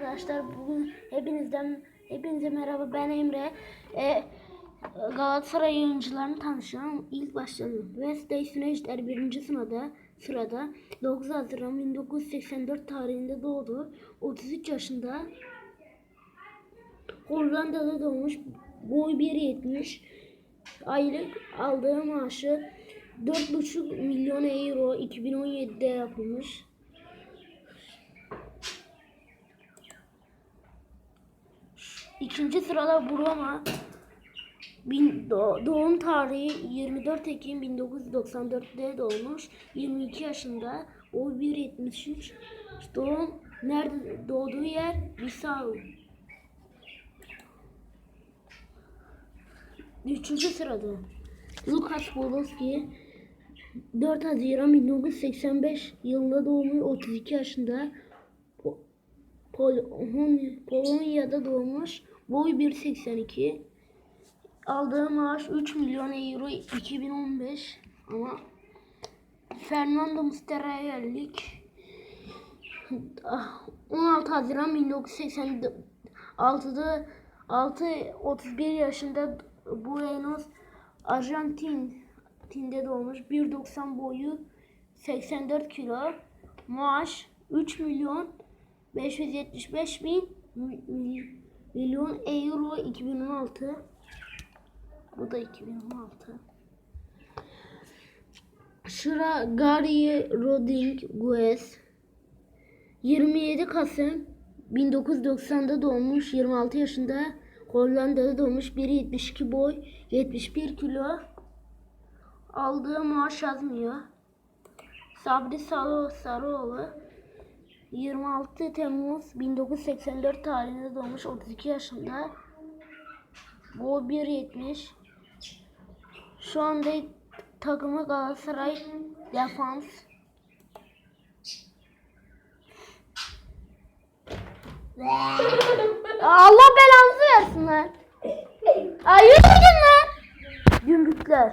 arkadaşlar. Bugün hepinizden hepinize merhaba. Ben Emre. Ee, Galatasaray oyuncularını tanışalım. İlk başlayalım. Wesley Sneijder birinci sırada sırada 9 Haziran 1984 tarihinde doğdu. 33 yaşında. Hollanda'da doğmuş. Boy 1.70. Aylık aldığı maaşı 4,5 milyon euro 2017'de yapılmış. İkinci sırada doğ- doğum tarihi 24 Ekim 1994'te doğmuş. 22 yaşında. O 1.73. Doğum nerede doğduğu yer Bissau. Üçüncü sırada Lukas Podolski 4 Haziran 1985 yılında doğmuş 32 yaşında Pol- Polonya'da doğmuş boy 1.82 aldığı maaş 3 milyon euro 2015 ama Fernando Musterayellik 16 Haziran 1986'da 6 31 yaşında Buenos Arjantin'de doğmuş. 1.90 boyu 84 kilo. Maaş 3 milyon 575 bin mi- mi- milyon euro 2016. Bu da 2016. Şura Gary Rodriguez 27 Kasım 1990'da doğmuş 26 yaşında Hollanda'da doğmuş 1.72 boy 71 kilo aldığı maaş yazmıyor. Sabri Sarı, Sarıoğlu 26 Temmuz 1984 tarihinde doğmuş 32 yaşında. Boy 1.70. Şu anda takımı Galatasaray defans. Allah belanızı versin lan. Ay yürü lan. Gümrükler.